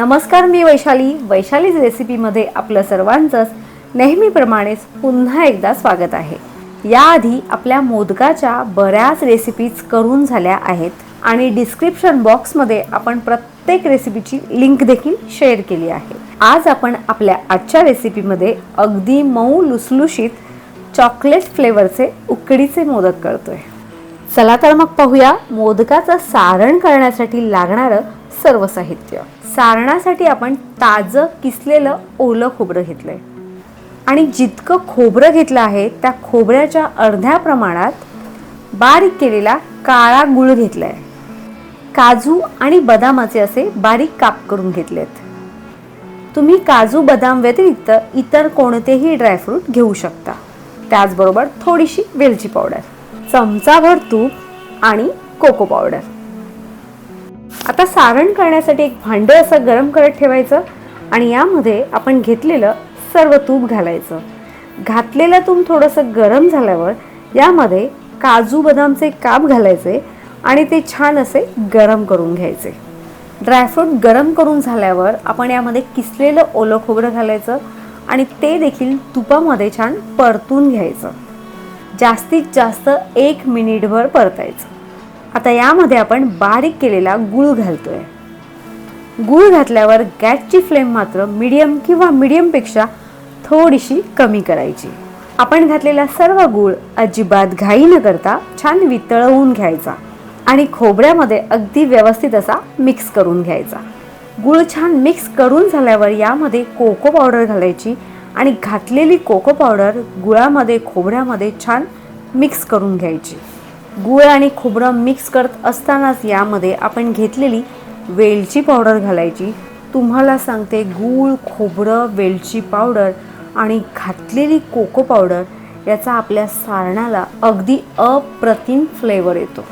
नमस्कार मी वैशाली. वैशालीज रेसिपीमध्ये आपलं सर्वांचंच नेहमीप्रमाणेच पुन्हा एकदा स्वागत आहे. याआधी आपल्या मोदकाच्या बऱ्याच रेसिपीज करून झाल्या आहेत आणि डिस्क्रिप्शन बॉक्समध्ये आपण प्रत्येक रेसिपीची लिंक देखील शेअर केली आहे. आज आपण आपल्या आजच्या रेसिपीमध्ये अगदी मऊ लुसलुशीत चॉकलेट फ्लेवरचे उकडीचे मोदक करतोय. चला तर मग पाहूया मोदकाचं सारण करण्यासाठी लागणारं सर्व साहित्य. सारणासाठी आपण ताजं किसलेलं ओलं खोबरं घेतलंय. आणि जितकं खोबरं घेतलं आहे त्या खोबऱ्याच्या अर्ध्या प्रमाणात बारीक केलेला काळा गुळ घेतलाय. काजू आणि बदामाचे असे बारीक काप करून घेतलेत. तुम्ही काजू बदाम व्यतिरिक्त इतर कोणतेही ड्रायफ्रूट घेऊ शकता. त्याचबरोबर थोडीशी वेलची पावडर चमचाभर तूप आणि कोको पावडर आता सारण करण्यासाठी एक भांडं असं गरम करत ठेवायचं आणि यामध्ये आपण घेतलेलं सर्व तूप घालायचं. घातलेलं तूप थोडंसं गरम झाल्यावर यामध्ये काजू बदामचे काप घालायचे आणि ते छान असे गरम करून घ्यायचे. ड्रायफ्रूट गरम करून झाल्यावर आपण यामध्ये किसलेलं ओलं खोबरं घालायचं आणि ते देखील तुपामध्ये छान परतून घ्यायचं. जास्तीत जास्त एक मिनिटभर परतायचं. आता यामध्ये आपण बारीक केलेला गूळ घालतोय. गूळ घातल्यावर गॅसची फ्लेम मात्र मीडियम किंवा मीडियमपेक्षा थोडीशी कमी करायची. आपण घातलेला सर्व गूळ अजिबात घाई न करता छान वितळवून घ्यायचा आणि खोबऱ्यामध्ये अगदी व्यवस्थित असा मिक्स करून घ्यायचा. गूळ छान मिक्स करून झाल्यावर यामध्ये कोको पावडर घालायची आणि घातलेली कोको पावडर गुळामध्ये खोबऱ्यामध्ये छान मिक्स करून घ्यायची. गूळ आणि खोबरं मिक्स करत असतानाच यामध्ये आपण घेतलेली वेलची पावडर घालायची. तुम्हाला सांगते गूळ खोबरं वेलची पावडर आणि घातलेली कोको पावडर याचा आपल्या सारणाला अगदी अप्रतिम फ्लेवर येतो.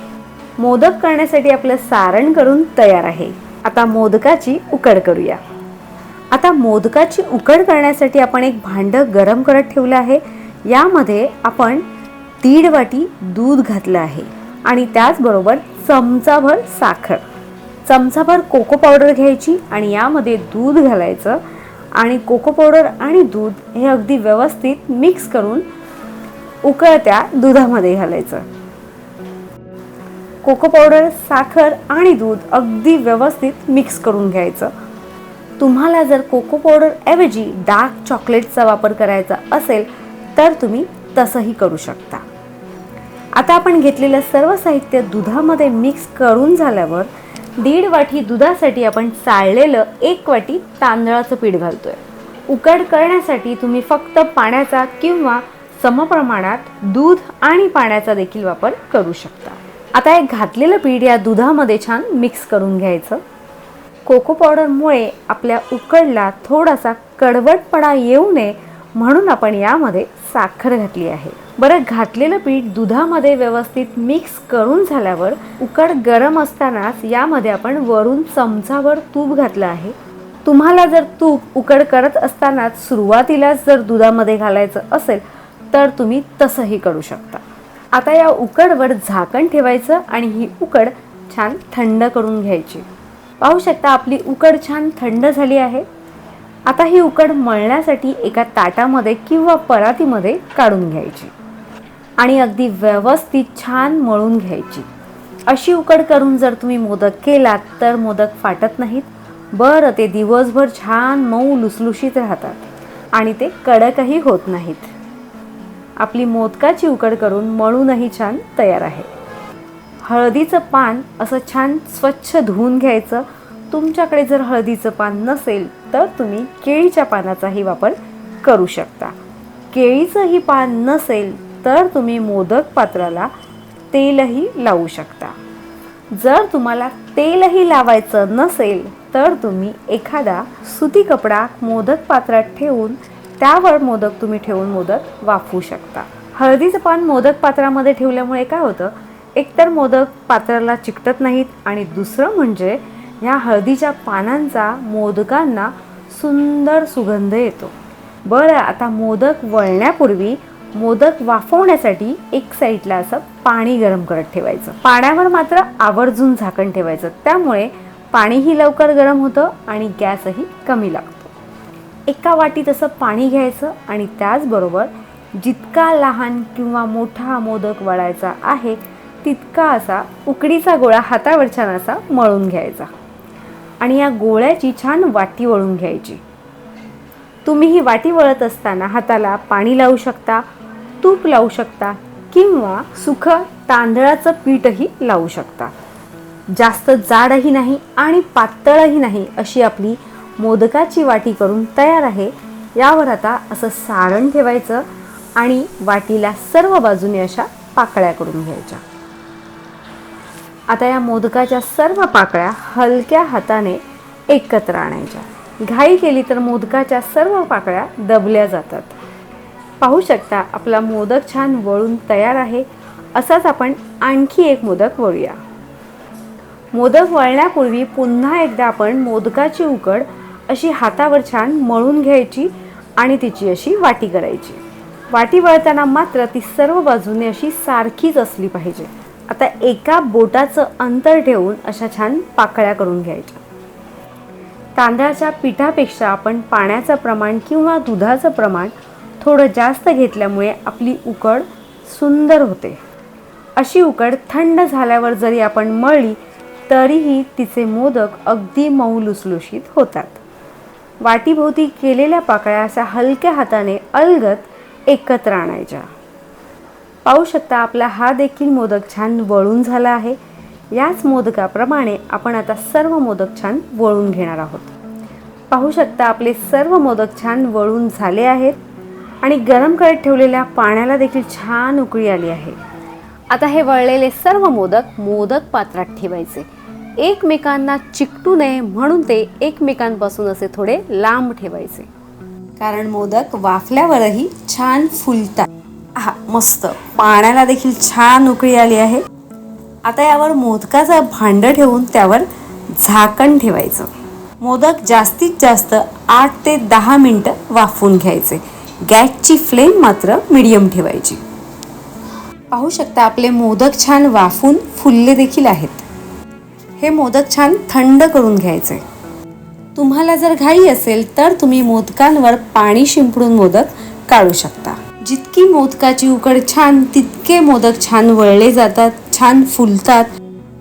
मोदक करण्यासाठी आपलं सारण करून तयार आहे. आता मोदकाची उकड करूया. आता मोदकाची उकड करण्यासाठी आपण एक भांडं गरम करत ठेवलं आहे. यामध्ये आपण दीड वाटी दूध घातलं आहे. आणि त्याचबरोबर चमचाभर साखर. चमचाभर कोको पावडर घ्यायची आणि यामध्ये दूध घालायचं. आणि कोको पावडर आणि दूध हे अगदी व्यवस्थित मिक्स करून उकळत्या दुधामध्ये घालायचं. कोको पावडर साखर आणि दूध अगदी व्यवस्थित मिक्स करून घ्यायचं. तुम्हाला जर कोको पावडरऐवजी डार्क चॉकलेटचा वापर करायचा असेल तर तुम्ही तसंही करू शकता. आता आपण घेतलेलं सर्व साहित्य दुधामध्ये मिक्स करून झाल्यावर दीड वाटी दुधासाठी आपण चाळलेलं एक वाटी तांदळाचं पीठ घालतोय. उकड करण्यासाठी तुम्ही फक्त पाण्याचा किंवा समप्रमाणात दूध आणि पाण्याचा देखील वापर करू शकता. आता एक घातलेलं पीठ या दुधामध्ये छान मिक्स करून घ्यायचं. कोको पावडरमुळे आपल्या उकडला थोडासा कडवटपणा येऊ नये म्हणून आपण यामध्ये साखर घातली आहे. बरं घातलेलं पीठ दुधामध्ये व्यवस्थित मिक्स करून झाल्यावर उकड गरम असतानाच यामध्ये आपण वरून चमचावर तूप घातलं आहे. तुम्हाला जर तूप उकड करत असतानाच सुरुवातीलाच जर दुधामध्ये घालायचं असेल तर तुम्ही तसंही करू शकता. आता या उकडवर झाकण ठेवायचं आणि ही उकड छान थंड करून घ्यायची. पाहू शकता आपली उकड छान थंड झाली आहे. आता ही उकड मळण्यासाठी एका ताटामध्ये किंवा परातीमध्ये काढून घ्यायची. आणि अगदी व्यवस्थित छान मळून घ्यायची. अशी उकड करून जर तुम्ही मोदक केलात तर मोदक फाटत नाहीत. बरं ते दिवसभर छान मऊ लुसलुशीत राहतात. आणि ते कडकही होत नाहीत. आपली मोदकाची उकड करून मळूनही छान तयार आहे. हळदीचं पान असं छान स्वच्छ धुवून घ्यायचं. तुमच्याकडे जर हळदीचं पान नसेल तर तुम्ही केळीच्या पानाचाही वापर करू शकता. केळीचंही पान नसेल तर तुम्ही मोदक पात्राला तेलही लावू शकता. जर तुम्हाला तेलही लावायचं नसेल तर तुम्ही एखादा सुती कपडा मोदक पात्रात ठेवून त्यावर मोदक तुम्ही ठेवून मोदक वाफवू शकता. हळदीचं पान मोदक पात्रामध्ये ठेवल्यामुळे काय होतं? एकतर मोदक पात्राला चिकटत नाहीत आणि दुसरं म्हणजे ह्या हळदीच्या पानांचा मोदकांना सुंदर सुगंध येतो. बरं आता मोदक वळण्यापूर्वी मोदक वाफवण्यासाठी एक साईडला असं पाणी गरम करत ठेवायचं. पाण्यावर मात्र आवर्जून झाकण ठेवायचं. त्यामुळे पाणीही लवकर गरम होतं आणि गॅसही कमी लागतो. एका वाटीत असं पाणी घ्यायचं आणि त्याचबरोबर जितका लहान किंवा मोठा मोदक वळायचा आहे तितका असा उकडीचा गोळा हातावरच्या असा मळून घ्यायचा. आणि या गोळ्याची छान वाटी वळून घ्यायची. तुम्ही ही वाटी वळत असताना हाताला पाणी लावू शकता तूप लावू शकता किंवा सुख तांदळाचं पीठही लावू शकता. जास्त जाडही नाही आणि पातळही नाही अशी आपली मोदकाची वाटी करून तयार आहे यावर आता असं सारण ठेवायचं आणि वाटीला सर्व बाजूने अशा पाकळ्या करून घ्यायच्या. आता या मोदकाच्या सर्व पाकळ्या हलक्या हाताने एकत्र आणायच्या. घाई केली तर मोदकाच्या सर्व पाकळ्या दबल्या जातात. पाहू शकता आपला मोदक छान वळून तयार आहे असाच आपण आणखी एक मोदक वळूया. मोदक वळण्यापूर्वी पुन्हा एकदा आपण मोदकाची उकड अशी हातावर छान मळून घ्यायची आणि तिची अशी वाटी करायची. वाटी वळताना मात्र ती सर्व बाजूने अशी सारखीच असली पाहिजे. आता एका बोटाचं अंतर ठेवून अशा छान पाकळ्या करून घ्यायच्या. तांदळाच्या पिठापेक्षा आपण पाण्याचं प्रमाण किंवा दुधाचं प्रमाण थोडं जास्त घेतल्यामुळे आपली उकड सुंदर होते. अशी उकड थंड झाल्यावर जरी आपण मळली तरीही तिचे मोदक अगदी मऊ लुसलुशीत होतात. वाटीभोवती केलेल्या पाकळ्या अशा हलक्या हाताने अलगत एकत्र आणायच्या. पाहू शकता आपला हा देखील मोदक छान वळून झाला आहे. याच मोदकाप्रमाणे आपण आता सर्व मोदक छान वळून घेणार आहोत. पाहू शकता आपले सर्व मोदक छान वळून झाले आहेत आणि गरम करत ठेवलेल्या पाण्याला देखील छान उकळी आली आहे. आता हे वळलेले सर्व मोदक मोदक पात्रात ठेवायचे. एकमेकांना चिकटू नये म्हणून ते एकमेकांपासून असे थोडे लांब ठेवायचे. कारण मोदक वाफल्यावरही छान फुलतात. हा मस्त. पाण्याला देखील छान उकळी आली आहे. आता यावर मोदकाचं भांडं ठेवून त्यावर झाकण ठेवायचं. मोदक जास्तीत जास्त आठ ते दहा मिनटं वाफवून घ्यायचे. गॅसची फ्लेम मात्र मिडियम ठेवायची. पाहू शकता आपले मोदक छान वाफून फुलले देखील आहेत. हे मोदक छान थंड करून घ्यायचे. तुम्हाला जर घाई असेल तर तुम्ही मोदकांवर पाणी शिंपडून मोदक काढू शकता. जितकी मोदकाची उकड छान तितके मोदक छान वळले जातात छान फुलतात.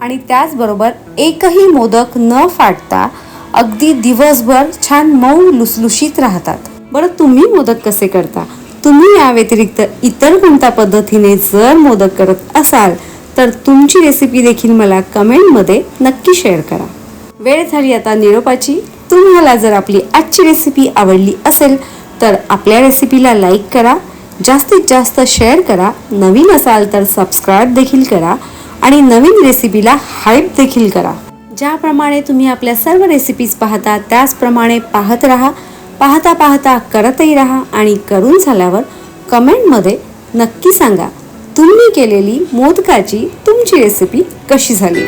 आणि त्याचबरोबर एकही मोदक न फाटता अगदी दिवसभर छान मऊ लुसलुशीत राहतात. बरं तुम्ही मोदक कसे करता? तुम्ही या व्यतिरिक्त इतर कोणत्या पद्धतीने जर मोदक करत असाल तर तुमची रेसिपी देखील मला कमेंटमध्ये नक्की शेअर करा. वेळ झाली आता निरोपाची. तुम्हाला जर आपली आजची रेसिपी आवडली असेल तर आपल्या रेसिपीला लाईक करा. जास्तीत जास्त शेअर करा नवीन असाल तर सबस्क्राईब देखील करा आणि नवीन रेसिपीला हाईप देखील करा. ज्याप्रमाणे तुम्ही आपल्या सर्व रेसिपीज पाहता त्याचप्रमाणे पाहत राहा पाहता पाहता करतही राहा आणि करून झाल्यावर कमेंटमध्ये नक्की सांगा तुम्ही केलेली मोदकाची तुमची रेसिपी कशी झाली?